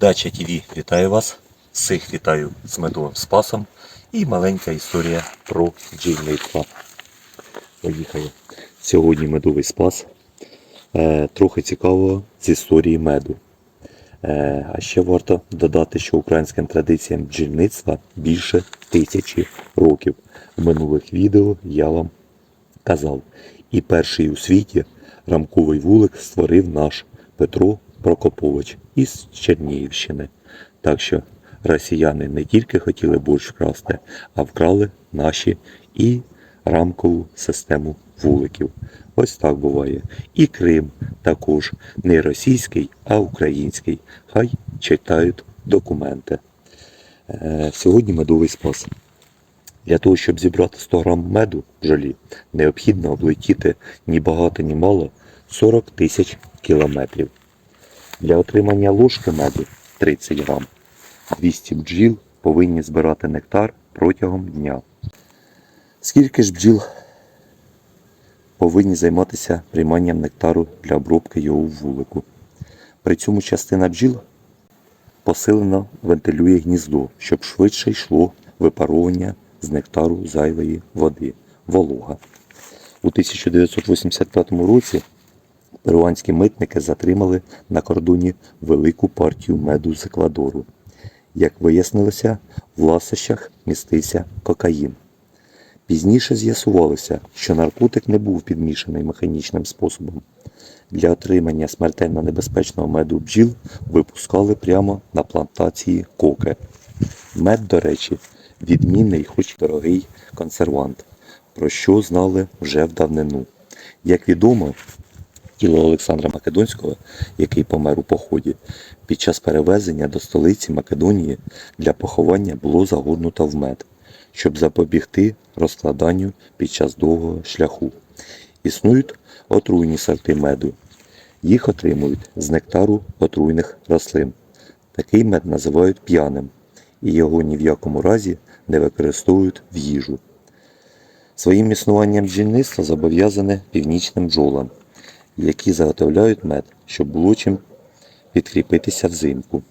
Дача ТВ вітаю вас. Всіх вітаю з медовим спасом. І маленька історія про бджільництво. Поїхали. Сьогодні медовий спас. Е, трохи цікавого з історії меду. Е, а ще варто додати, що українським традиціям бджільництва більше тисячі років. В минулих відео я вам казав. І перший у світі рамковий вулик створив наш Петро Прокопович із Чернігівщини. Так що росіяни не тільки хотіли борщ вкрасти, а вкрали наші і рамкову систему вуликів. Ось так буває. І Крим також не російський, а український. Хай читають документи. Е, сьогодні медовий спас. Для того, щоб зібрати 100 грам меду в жолі, необхідно облетіти ні багато, ні мало 40 тисяч кілометрів. Для отримання ложки меду 30 грам 200 бджіл повинні збирати нектар протягом дня. Скільки ж бджіл повинні займатися прийманням нектару для обробки його в вулику? При цьому частина бджіл посилено вентилює гніздо, щоб швидше йшло випаровування з нектару зайвої води, волога. У 1985 році перуанські митники затримали на кордоні велику партію меду з Еквадору. Як вияснилося, в ласощах містився кокаїн. Пізніше з'ясувалося, що наркотик не був підмішаний механічним способом. Для отримання смертельно небезпечного меду бджіл випускали прямо на плантації коки. Мед, до речі, відмінний, хоч дорогий консервант, про що знали вже в давнину. Як відомо, тіло Олександра Македонського, який помер у поході, під час перевезення до столиці Македонії для поховання було загорнуто в мед, щоб запобігти розкладанню під час довгого шляху. Існують отруйні сорти меду. Їх отримують з нектару отруйних рослин. Такий мед називають п'яним, і його ні в якому разі не використовують в їжу. Своїм існуванням бджільництво зобов'язане північним бджолам, які заготовляють мед, щоб було чим підкріпитися взимку.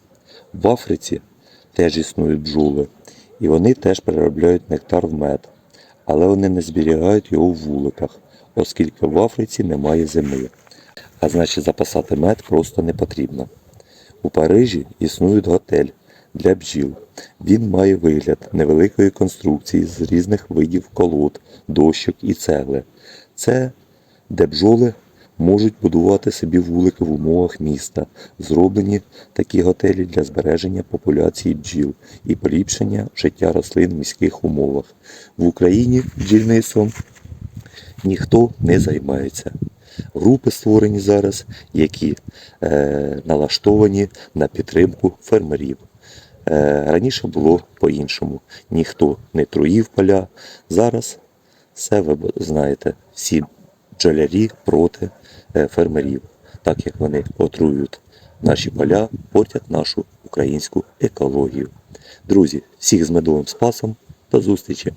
В Африці теж існують бджоли, і вони теж переробляють нектар в мед, але вони не зберігають його в вуликах, оскільки в Африці немає зими. А значить запасати мед просто не потрібно. У Парижі існує готель для бджіл. Він має вигляд невеликої конструкції з різних видів колод, дощок і цегли. Це де бджоли можуть будувати собі вулики в умовах міста. Зроблені такі готелі для збереження популяції бджіл і поліпшення життя рослин в міських умовах. В Україні бджільництвом ніхто не займається. Групи створені зараз, які е, налаштовані на підтримку фермерів. Е, раніше було по-іншому. Ніхто не труїв поля. Зараз все ви знаєте, всі бджолярі проти е, фермерів, так як вони отруюють наші поля, портять нашу українську екологію. Друзі, всіх з медовим спасом. До зустрічі!